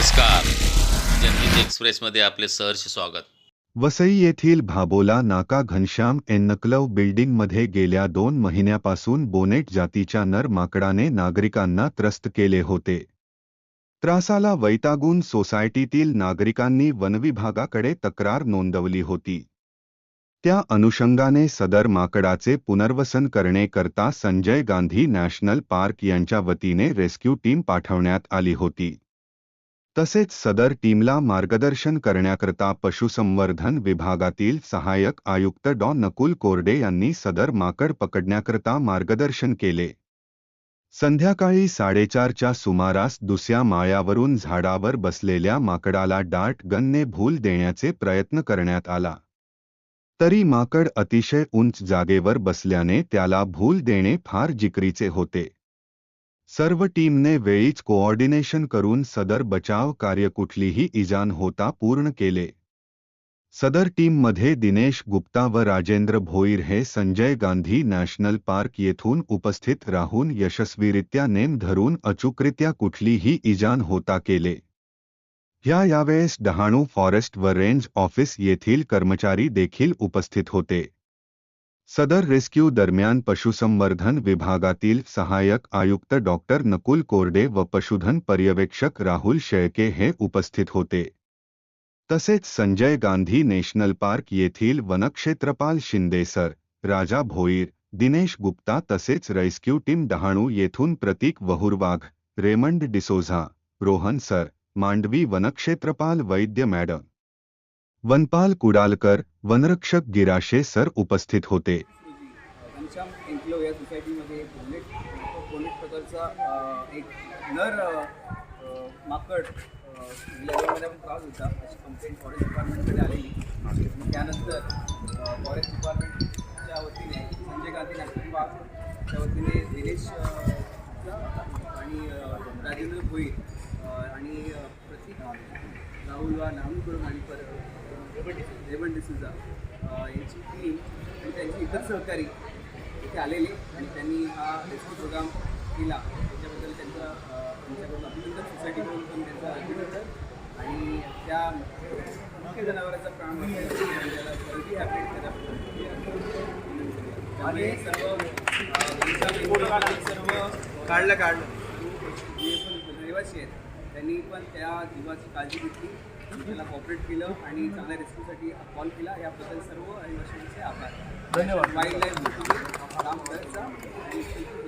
नमस्कार. जनहित एक्सप्रेसमध्ये आपले सहर्ष स्वागत. वसई येथील भाबोला नाका घनश्याम एन्नक्लव बिल्डिंगमध्ये गेल्या दोन महिन्यापासून बोनेट जातीच्या नर माकडाने नागरिकांना त्रस्त केले होते. त्रासाला वैतागून सोसायटीतील नागरिकांनी वनविभागाकडे तक्रार नोंदवली होती. त्या अनुषंगाने सदर माकडाचे पुनर्वसन करण्याकरता संजय गांधी नॅशनल पार्क यांच्या वतीने रेस्क्यू टीम पाठवण्यात आली होती. तसेच सदर टीमला मार्गदर्शन करण्याकरता पशुसंवर्धन विभागातील सहाय्यक आयुक्त डॉ. नकुल कोरडे यांनी सदर माकड पकडण्याकरता मार्गदर्शन केले. संध्याकाळी साडेचारच्या सुमारास दुसऱ्या माळ्यावरून झाडावर बसलेल्या माकडाला डार्ट गनने भूल देण्याचे प्रयत्न करण्यात आला. तरी माकड अतिशय उंच जागेवर बसल्याने त्याला भूल देणे फार जिकरीचे होते. सर्व टीमने वेळीच कोऑर्डिनेशन करून सदर बचाव कार्य कुठलीही इजा न होता पूर्ण केले. सदर टीम टीममध्ये दिनेश गुप्ता व राजेंद्र भोईर हे संजय गांधी नॅशनल पार्क येथून उपस्थित राहून यशस्वीरित्या नेम धरून अचूकरित्या कुठलीही इजा न होता केले. ह्या यावेळेस डहाणू फॉरेस्ट व रेंज ऑफ़िस येथील कर्मचारी देखील उपस्थित होते. सदर रेस्क्यू दरम्यान पशुसंवर्धन विभागातील सहाय्यक आयुक्त डॉक्टर नकुल कोरडे व पशुधन पर्यवेक्षक राहुल शेळके हे उपस्थित होते. तसेच संजय गांधी नॅशनल पार्क येथील वनक्षेत्रपाल शिंदे सर, राजा भोईर, दिनेश गुप्ता तसेच रेस्क्यू टीम डहाणू येथून प्रतीक वहुरवाघ, रेमंड डिसोझा, रोहन सर, मांडवी वनक्षेत्रपाल वैद्य मॅडम वनपाल कुडालकर वनरक्षक गिराशे सर उपस्थित होते. घनश्याम एन्क्लो या सोसायटीमध्ये प्रकारचा एक नर माकड त्रास होता. अशी कंप्लेंट फॉरेस्ट डिपार्टमेंटकडे आलेली. त्यानंतर फॉरेस्ट डिपार्टमेंटच्या वतीने संजय गांधी नॅशनल पार्कच्या वतीने दिनेश आणि राजेंद्र भोईर आणि प्रतीक राहुल वा नाम करून आणि पर रेवण डिसूजा यांची टीम आणि त्यांचे इतर सहकारी इथे आलेले आणि त्यांनी हा रेस्क्यू प्रोग्राम केला. त्याच्याबद्दल त्यांचं त्यांच्याकडून अभिनंदन. सोसायटीकडून पण त्यांचं अभिनंदन. आणि त्या मुख्य जनावरांचा प्राण आणि त्याला सर्व सर्व काढलं काढलं. जे पण रहिवासी आहेत त्यांनी पण त्या जीवाची काळजी घेतली. त्याला कॉपरेट केलं आणि चांगल्या रेस्क्यूसाठी कॉल केला याबद्दल सर्व रहिवाशांचे आभार धन्यवाद वाईल्ड लाईफ काम करायचा आणि